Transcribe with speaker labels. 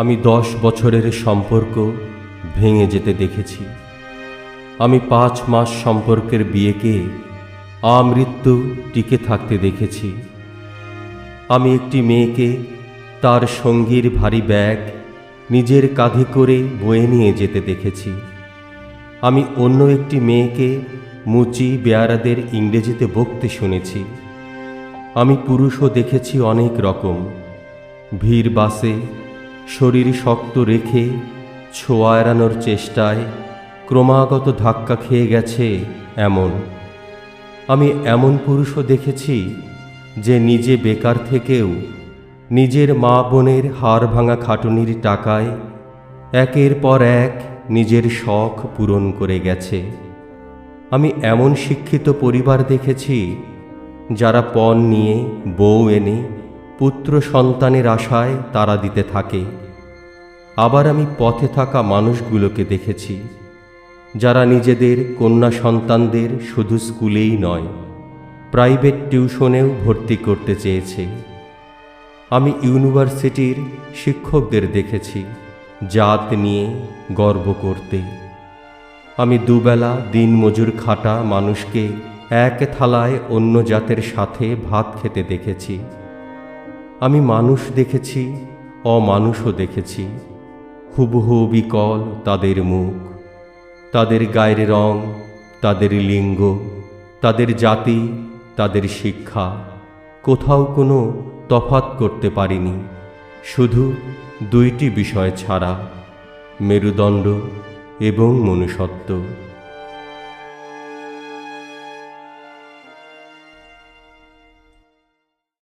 Speaker 1: আমি দশ বছরের সম্পর্ক ভেঙে যেতে দেখেছি। আমি পাঁচ মাস সম্পর্কের বিয়েকে আমৃত্যু টিকে থাকতে দেখেছি। আমি একটি মেয়েকে তার সঙ্গীর ভারী ব্যাগ নিজের কাঁধে করে বয়ে নিয়ে যেতে দেখেছি। আমি অন্য একটি মেয়েকে মুচি বেয়ারাদের ইংরেজিতে বকতে শুনেছি। আমি পুরুষও দেখেছি অনেক রকম। ভিড় বাসে শরীর শক্ত রেখে ছোঁয়া এড়ানোর চেষ্টায় ক্রমাগত ধাক্কা খেয়ে গেছে এমন। আমি এমন পুরুষও দেখেছি যে নিজে বেকার থেকেও নিজের মা বোনের হাড় ভাঙা খাটুনির টাকায় একের পর এক নিজের শখ পূরণ করে গেছে। আমি এমন শিক্ষিত পরিবার দেখেছি যারা পণ নিয়ে, বউ এনে পুত্র সন্তানের আশায় তারা দিতে থাকে। আবার আমি পথে থাকা মানুষগুলোকে দেখেছি, যারা নিজেদের কন্যা সন্তানদের শুধু স্কুলেই নয়, প্রাইভেট টিউশনেও ভর্তি করতে চেয়েছে। আমি ইউনিভার্সিটির শিক্ষকদের দেখেছি, জাত নিয়ে গর্ব করতে। আমি দুবেলা দিন মজুর খাটা মানুষকে এক থালায় অন্য জাতের সাথে ভাত খেতে দেখেছি। আমি মানুষ দেখেছি, অমানুষও দেখেছি। হুবহু বিকল তাদের মুখ। তাদের গায়ের রং, তাদের লিঙ্গ, তাদের জাতি, তাদের শিক্ষা। কোথাও কোনো তফাত করতে পারিনি। শুধু দুইটি বিষয় ছাড়া, মেরুদণ্ড এবং মনুষ্যত্ব।